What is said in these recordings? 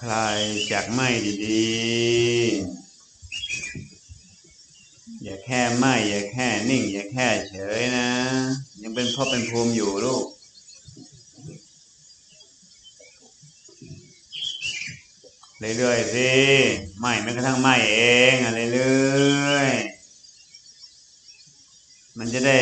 คลายจากไหมดีๆ อย่าแค่ไหมอย่าแค่นิ่ง อย่าแค่เฉยนะ ยังเป็นพ่อเป็นภูมิอยู่ลูกเรื่อยๆสิไหมแม้กระทั่งไหมเองอะเรื่อยๆมันจะได้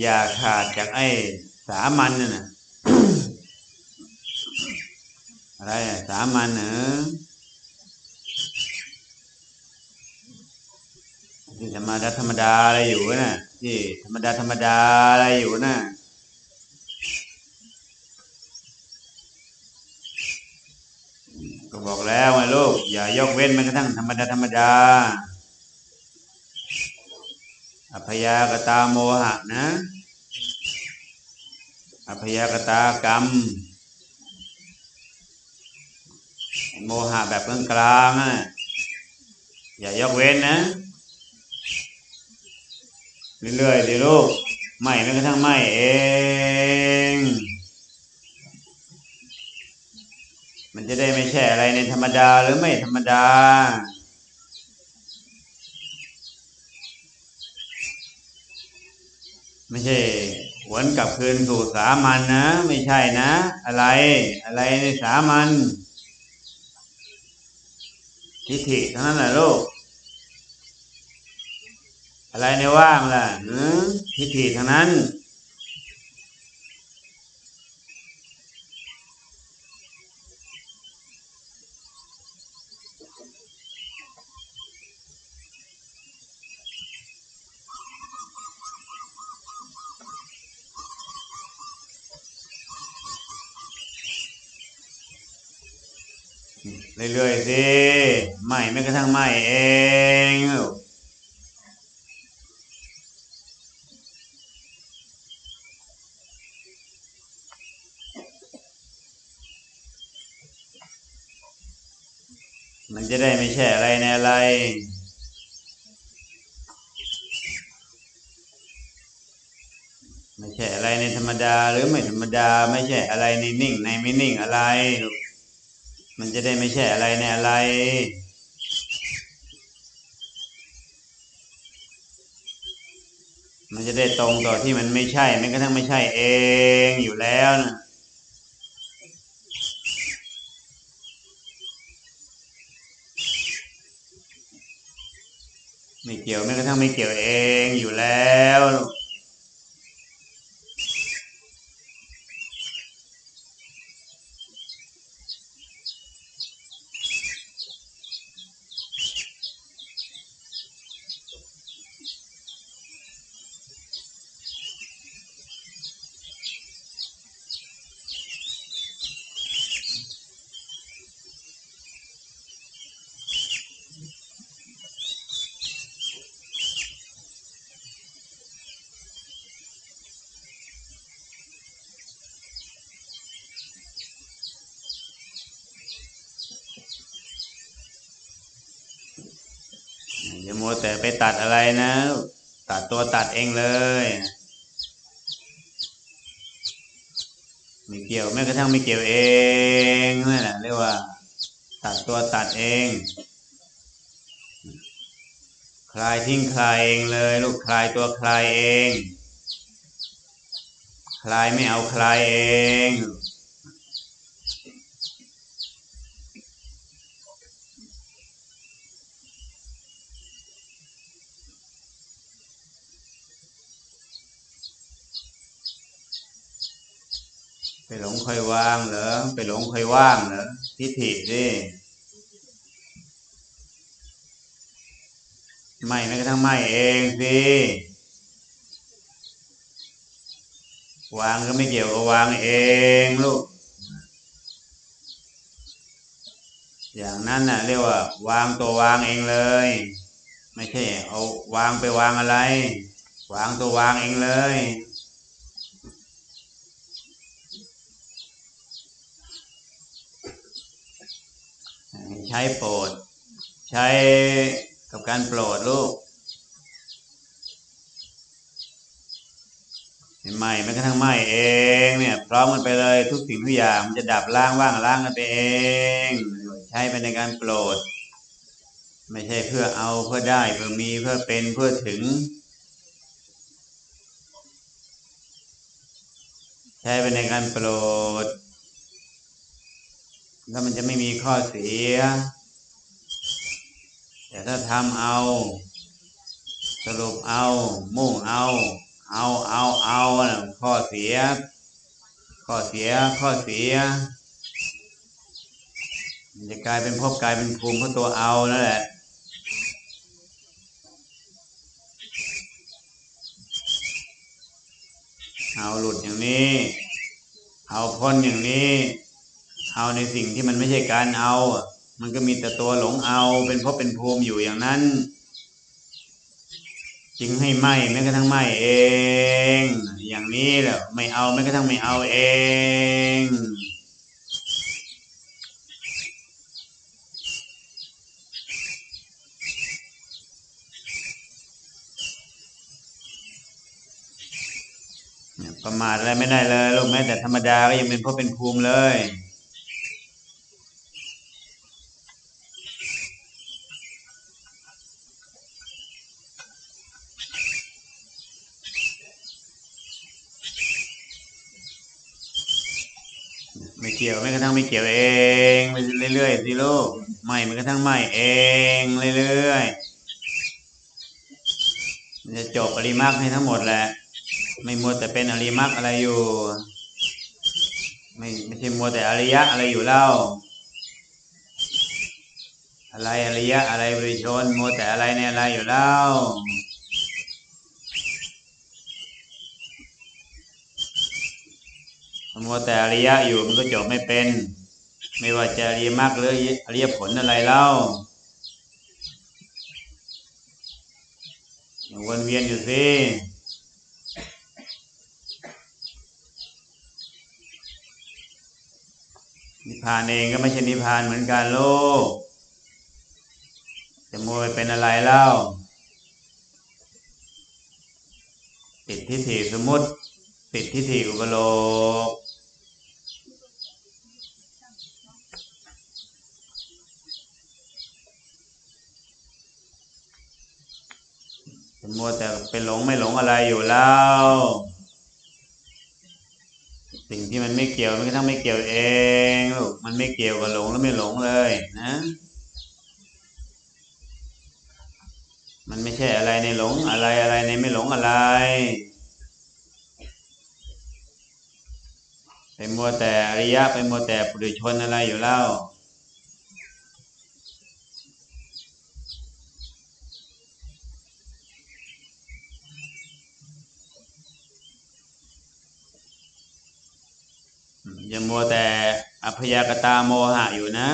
อย่าขาดจากไอ้สามัญน่ะนะ อะไรสามัญเหรอที่ธรรมดาธรรมดาอะไรอยู่นะที่ธรรมดาธรรมดาอะไรอยู่นะก็บอกแล้วไงลูกอย่ายกเว้นแม้กระทั่งธรรมดาธรรมดาอพยากตาโมหะนะอพยากตากรรม โมหะแบบกลางๆนะอย่ายกเว้นนะเรื่อยๆดิลูกไม่แม้กระทั่งไม่เอง มันจะได้ไม่ใช่อะไรในธรรมดาหรือไม่ธรรมดา ไม่ใช่หวนกลับคืนสู่สามัญนนะ ไม่ใช่นะ อะไร อะไรในสามัญ ทิฏฐิทั้งนั้นแหละลูกอะไรในว่างล่ะหือทิฏฐิทั้งนั้น เรื่อยๆสิไม่ไม่กระทั่งไม่เองมันจะได้ไม่ใช่อะไรในอะไรไม่ใช่อะไรในธรรมดาหรือไม่ธรรมดา ไม่ใช่อะไรในนิ่งในไม่นิ่งอะไรลูก มันจะได้ไม่ใช่อะไรในอะไร มันจะได้ตรงต่อที่มันไม่ใช่แม้กระทั่งไม่ใช่เองอยู่แล้วนะไม่เกี่ยวแม้กระทั่งไม่เกี่ยวเองอยู่แล้ว มัวแต่ไปตัดอะไรนะ ตัดตัวตัดเองเลยไม่เกี่ยวแม้กระทั่งไม่เกี่ยวเองนั่นแหละเรียกว่า ตัดตัวตัดเอง คลายทิ้งคลายเองเลย ลูกคลายตัวคลายเอง คลายไม่เอาคลายเอง หลงค่อยว่างเหรอไปหลงค่อยว่างเหรอทิฏฐิสิไม่แม้กระทั่งไม่เองสิวางก็ไม่เกี่ยวกับวางเองลูก อย่างนั้นน่ะ เรียกว่า วางตัววางเองเลย ไม่ใช่ เอาวางไปวางอะไร วางตัววางเองเลย ใช้โปรด ใช้กับการโปรดลูกเไหม้แม้กระทั่งไหม้เองเนี่ยพร้อมกันไปเลยทุกสิ่งทุกอย่างมันจะดับล้างว่างล้างกันไปเอง ใช้ไปในการโปรด ไม่ใช่เพื่อเอาเพื่อได้เพื่อมีเพื่อเป็นเพื่อถึง ใช้ไปในการโปรด แล้วมันจะไม่มีข้อเสีย แต่ถ้าทำเอา สรุปเอา มุ่งเอา เอาเอาเอาข้อเสีย ข้อเสียข้อเสีย มันจะกลายเป็นภพกลายเป็นภูมิเพราะตัวเอานั่นแหละเอาหลุดอย่างนี้ เอาพ้นอย่างนี้ เอาในสิ่งที่มันไม่ใช่การเอา มันก็มีแต่ตัวหลงเอา เป็นภพเป็นภูมิอยู่อย่างนั้น จึงให้ไหมแม้กระทั่งไหมเอง อย่างนี้แหละไม่เอาแม้กระทั่งไม่เอาเองประมาทอะไรไม่ได้เลยลูกแม้แต่ธรรมดาก็ยังเป็นเพราะเป็นภูมิเลย เกี่ยวแม้กระทั่งไม่เกี่ยวเองไปเรื่อยๆสิลูกไม่แม้กระทั่งไม่เองเรื่อยๆมันจะจบอริมักให้ทั้งหมดแหละ ไม่มัวแต่เป็นอริมักอะไรอยู่ ไม่ไม่ใช่มัวแต่อริยะอะไรอยู่เล่า อะไรอริยะอะไรบริชนมัวแต่อะไรในอะไรอยู่เล่า มัวแต่อริยะอยู่มันก็จบไม่เป็น ไม่ว่าจะอริยมรรคหรืออริยผลอะไรเล่าวนเวียนอยู่สินิพพานเองก็ไม่ใช่นิพพานเหมือนกันโลก จะมัวไปเป็นอะไรเล่า ติดทิฏฐิสมมติ ติดทิฏฐิอุปโลก มัวแต่ไปหลงไม่หลงอะไรอยู่แล้ว สิ่งที่มันไม่เกี่ยวมันก็ทั้งไม่เกี่ยวเองลูกมันไม่เกี่ยวกับหลงแล้วไม่หลงเลยนะ มันไม่ใช่อะไรในหลงอะไรอะไรในไม่หลงอะไรไปมัวแต่อริยะไปมัวแต่ปุถุชนอะไรอยู่แล้ว อย่ามัวแต่อพยากตาโมหะอยู่นะ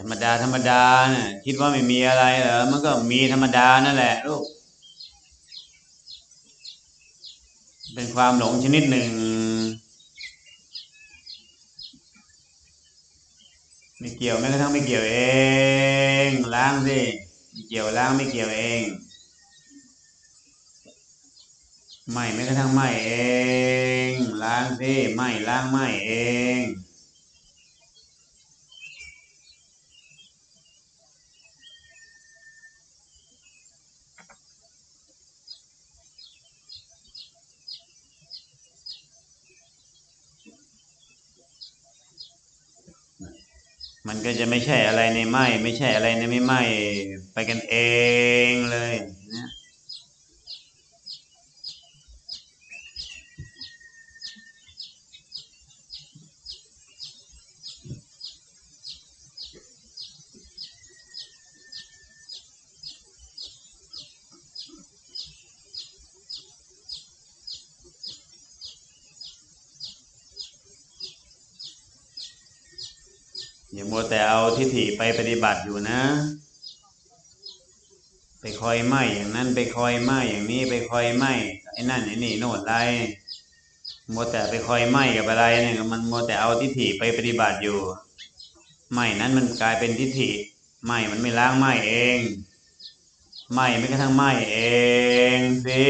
ธรรมดาธรรมดาเนี่ยคิดว่าไม่มีอะไรเหรอมันก็มีธรรมดานั่นแหละลูกเป็นความหลงชนิดหนึ่ง ไม่เกี่ยวแม้กระทั่งไม่เกี่ยวเอง ล้างสิไม่เกี่ยวล้างไม่เกี่ยวเอง ไม่แม้กระทั่งไม่เอง ล้างสิไม่ล้างไม่เองมันก็จะไม่ใช่อะไรในไหมไม่ใช่อะไรในไม่ไหมไปกันเองเลย อย่ามัวแต่เอาทิฏฐิไปปฏิบัติอยู่นะ ไปคอยไหมอย่างนั้นไปคอยไหมอย่างนี้ไปคอยไหมไอ้นั่นไอ้นี่โน่นไรมัวแต่ไปคอยไหมกับอะไรเนี่ยมันมัวแต่เอาทิฏฐิไปปฏิบัติอยู่ไหมนั้นมันกลายเป็นทิฏฐิไหมมันไม่ล้างไหมเองไหมไม่กระทั่งไหมเองสิ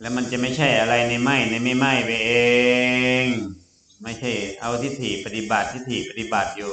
แล้วมันจะไม่ใช่อะไรในไม่ในไม่ไม่ไปเอง ไม่ใช่ เอาทิฏฐิปฏิบัติทิฏฐิปฏิบัติอยู่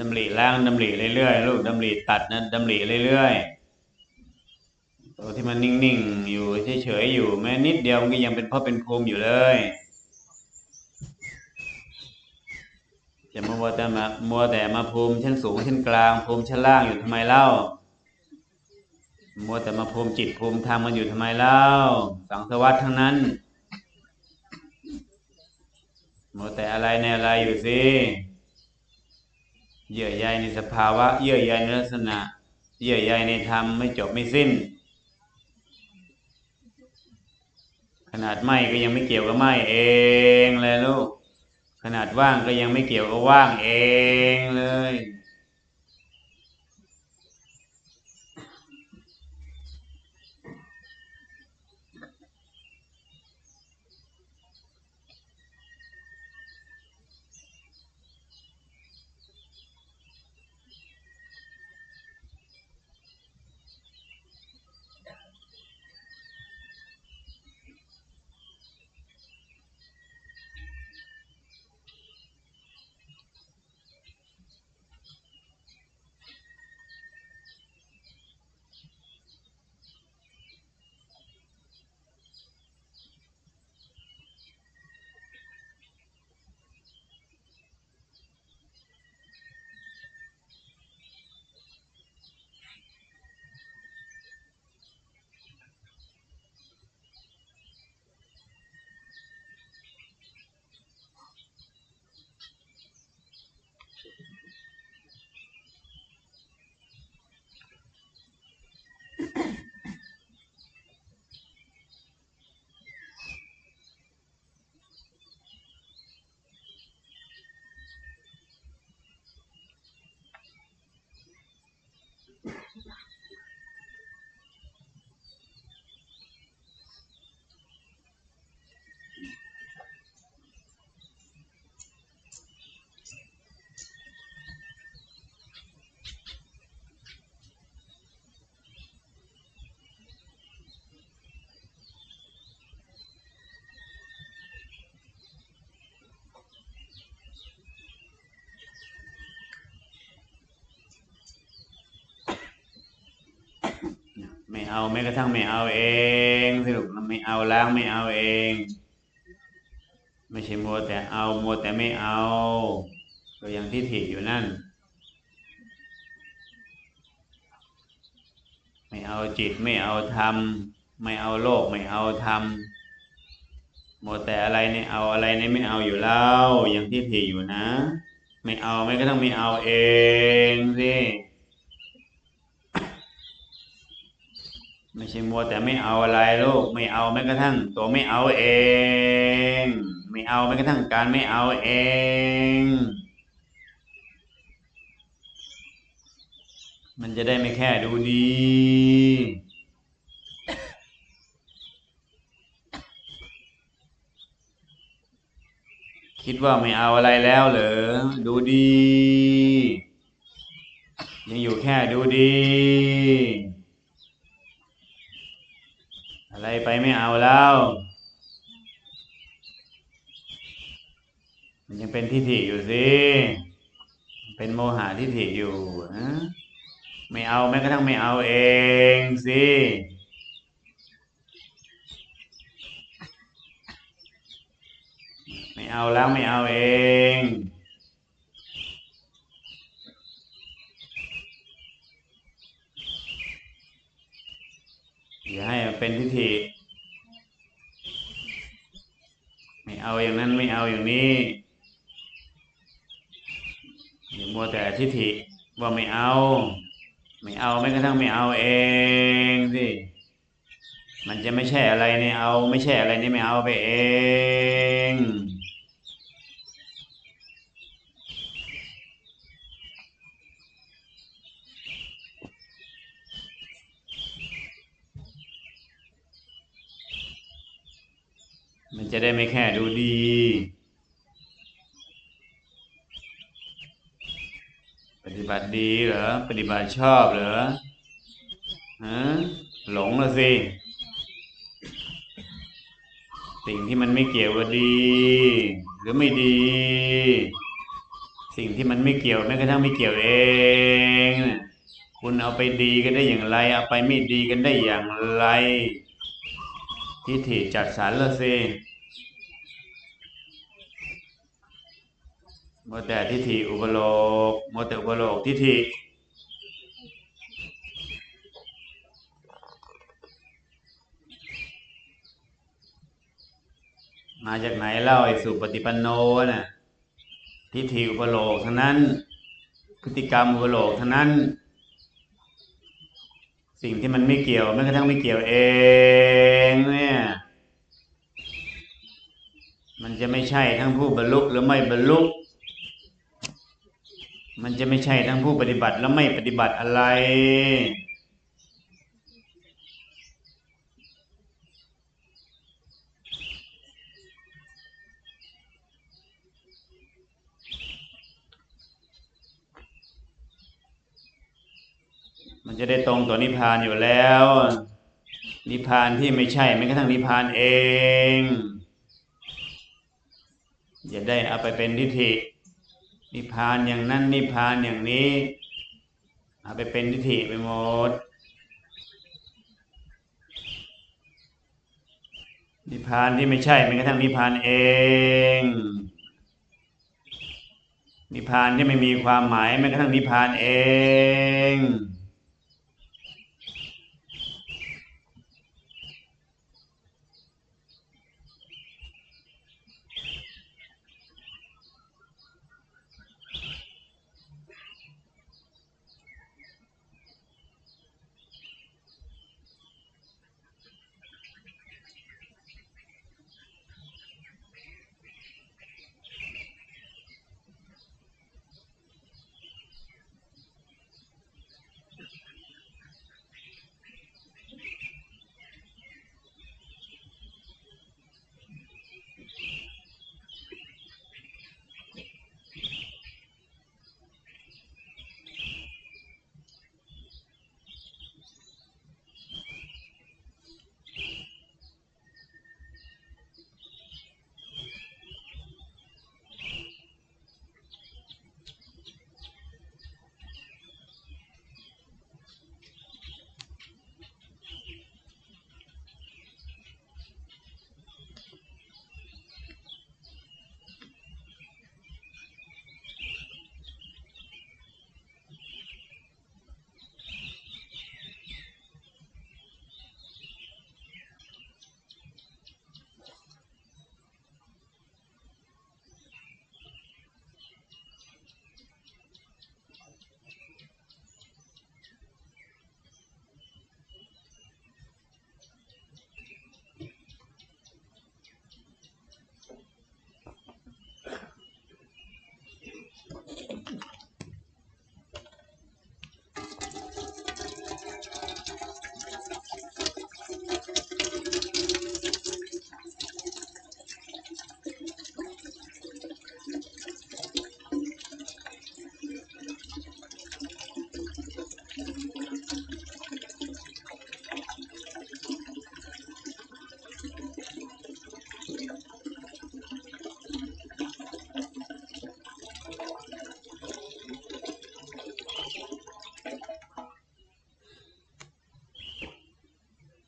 ดำริล้างดำริเรื่อยๆลูกดำริตัดนะดำริเรื่อยๆตัวที่มันนิ่งๆอยู่เฉยๆอยู่แม้นิดเดียวมันก็ยังเป็นพ่อเป็นภูมิอยู่เลยจะมัวแต่มามัวแต่มาภูมิชั้นสูงชั้นกลางภูมิชั้นล่างอยู่ทำไมเล่า มัวแต่มาภูมิจิตภูมิธรรมมันอยู่ทำไมเล่า สังสวัสดทั้งนั้น มัวแต่อะไรในอะไรอยู่สิ เยื่อใยในสภาวะ เยื่อใยในลักษณะ เยื่อใยในธรรมไม่จบไม่สิ้น ขนาดไหมก็ยังไม่เกี่ยวกับไหมเองเลยลูก ขนาดว่างก็ยังไม่เกี่ยวกับว่างเองเลย เอาแม้กระทั่งไม่เอาเองสรุปมันไม่เอาล้างไม่เอาเอง ไม่ใช่มัวแต่เอามัวแต่ไม่เอาก็ยังที่ถิอยู่นั่น ไม่เอาจิตไม่เอาธรรมไม่เอาโลกไม่เอาธรรมมัวแต่อะไรเนี่ยเอาอะไรเนี่ยไม่เอาอยู่แล้วยังที่ถิอยู่นะ ไม่เอาไม่ก็ต้องไม่เอาเองสิ ไม่ใช่มัวแต่ไม่เอาอะไรลูกไม่เอาแม้กระทั่ง ตัวไม่เอาเอง ไม่เอาแม้กระทั่งการไม่เอาเองมันจะได้ไม่แค่ดูดี คิดว่าไม่เอาอะไรแล้วเหรอ ดูดี ยังอยู่แค่ดูดี อะไรไปไม่เอาแล้ว มันยังเป็นทิฏฐิอยู่สิ เป็นโมหะทิฏฐิอยู่นะไม่เอาแม้กระทั่งไม่เอาเองสิไม่เอาแล้วไม่เอาเอง อย่าให้มันเป็นทิฏฐิไม่เอาอย่างนั้นไม่เอาอย่างนี้อย่ามัวแต่ทิฏฐิว่าไม่เอา ไม่เอาแม้กระทั่งไม่เอาเองสิมันจะไม่ใช่อะไรเนี่ยเอา ไม่ใช่อะไรนี่ไม่เอาไปเอง มัน จะได้ไม่แค่ดูดี ปฏิบัติดีเหรอ ปฏิบัติชอบเหรอฮะหลงละสิ สิ่งที่มันไม่เกี่ยวกับดี หรือไม่ดี สิ่งที่มันไม่เกี่ยวแม้กระทั่งไม่เกี่ยวเองนะคุณเอาไปดีกันได้อย่างไร เอาไปไม่ดีกันได้อย่างไรทิฏฐิจัดสรรละสิ มวแต่ทิฏฐิอุปโลกโมวแต่อุปโลกทิฏฐิมาจากไหนเล่าไอ้สุปฏิปันโนน่ะทิฏฐิอุปโลกทั้งนั้น พฤติกรรมอุปโลกทั้งนั้น สิ่งที่มันไม่เกี่ยวแม้กระทั่งไม่เกี่ยวเองเนี่ย มันจะไม่ใช่ทั้งผู้บรรลุหรือไม่บรรลุ มันจะไม่ใช่ทั้งผู้ปฏิบัติและไม่ปฏิบัติอะไร มันจะได้ตรงต่อนิพพานอยู่แล้ว นิพพานที่ไม่ใช่แม้กระทั่งนิพพานเองอย่าได้เอาไปเป็นทิฏฐิ นิพพานอย่างนั้นนิพพานอย่างนี้เอาไปเป็นทิฏฐิไปหมดนิพพานที่ไม่ใช่แม้กระทั่งนิพพานเอง นิพพานที่ไม่มีความหมายแม้กระทั่งนิพพานเอง